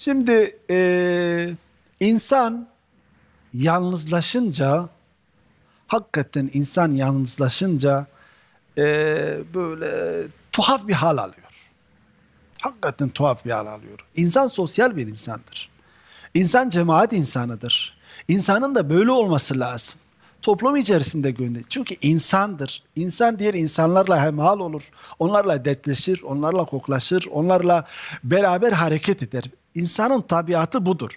Şimdi eee, insan yalnızlaşınca hakikaten insan yalnızlaşınca eee, böyle tuhaf bir hal alıyor. Hakikaten tuhaf bir hal alıyor. İnsan sosyal bir insandır. İnsan cemaat insanıdır. İnsanın da böyle olması lazım. Toplum içerisinde gönder. Çünkü insandır. İnsan diğer insanlarla hemhal olur. Onlarla dertleşir, onlarla koklaşır, onlarla beraber hareket eder. İnsanın tabiatı budur.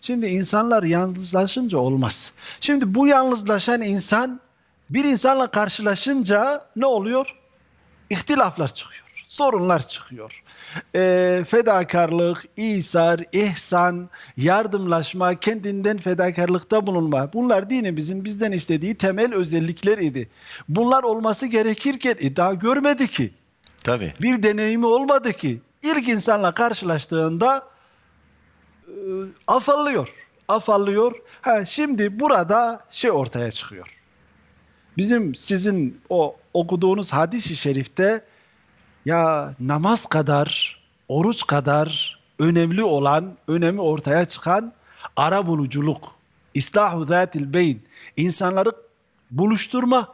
Şimdi insanlar yalnızlaşınca olmaz. Şimdi bu yalnızlaşan insan bir insanla karşılaşınca ne oluyor? İhtilaflar çıkıyor. Sorunlar çıkıyor. Ee, fedakarlık, İsar, ihsan, yardımlaşma, kendinden fedakarlıkta bulunma. Bunlar dinimizin bizden istediği temel özellikler idi. Bunlar olması gerekirken e, daha görmedi ki. Tabii. Bir deneyimi olmadı ki. İlk insanla karşılaştığında e, afallıyor. Afallıyor. Ha, şimdi burada şey ortaya çıkıyor. Bizim sizin o okuduğunuz hadis-i şerifte ya namaz kadar, oruç kadar önemli olan, önemi ortaya çıkan ara buluculuk, islahu zatil beyn, insanları buluşturma,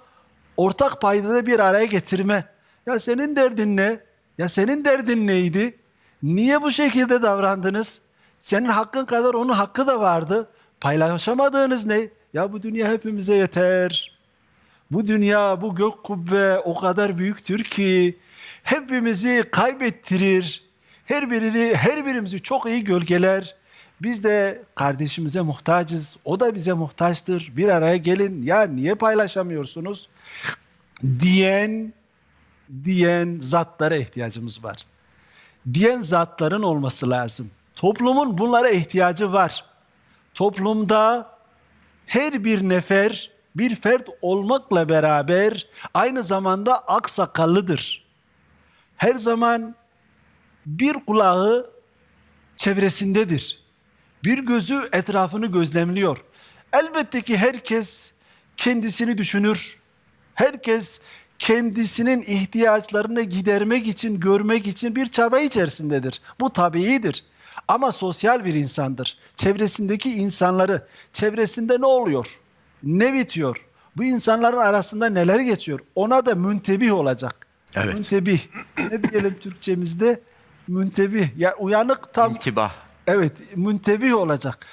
ortak paydada bir araya getirme. Ya senin derdin ne? Ya senin derdin neydi? Niye bu şekilde davrandınız? Senin hakkın kadar onun hakkı da vardı. Paylaşamadığınız ne? Ya bu dünya hepimize yeter. Bu dünya, bu gök kubbe o kadar büyüktür ki hepimizi kaybettirir. Her birini, her birimizi çok iyi gölgeler. Biz de kardeşimize muhtacız. O da bize muhtaçtır. Bir araya gelin. Ya niye paylaşamıyorsunuz? Diyen diyen zatlara ihtiyacımız var. Diyen zatların olması lazım. Toplumun bunlara ihtiyacı var. Toplumda her bir nefer bir fert olmakla beraber aynı zamanda aksakallıdır. Her zaman bir kulağı çevresindedir. Bir gözü etrafını gözlemliyor. Elbette ki herkes kendisini düşünür. Herkes kendisinin ihtiyaçlarını gidermek için, görmek için bir çaba içerisindedir. Bu tabiidir. Ama sosyal bir insandır. Çevresindeki insanları, çevresinde ne oluyor? Ne bitiyor? Bu insanların arasında neler geçiyor? Ona da müntebih olacak. Evet. Müntebih. ne diyelim Türkçemizde? Müntebih. Ya uyanık tam İntibah. Evet, müntebih olacak.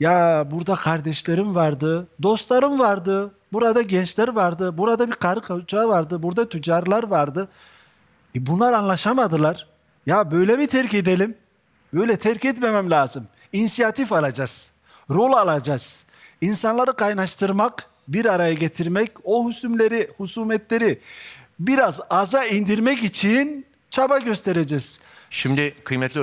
Ya burada kardeşlerim vardı, dostlarım vardı, burada gençler vardı, burada bir karı koca vardı, burada tüccarlar vardı. E bunlar anlaşamadılar. Ya böyle mi terk edelim? Böyle terk etmemem lazım. İnisiyatif alacağız. Rol alacağız. İnsanları kaynaştırmak, bir araya getirmek, o husumleri, husumetleri biraz aza indirmek için çaba göstereceğiz. Şimdi kıymetli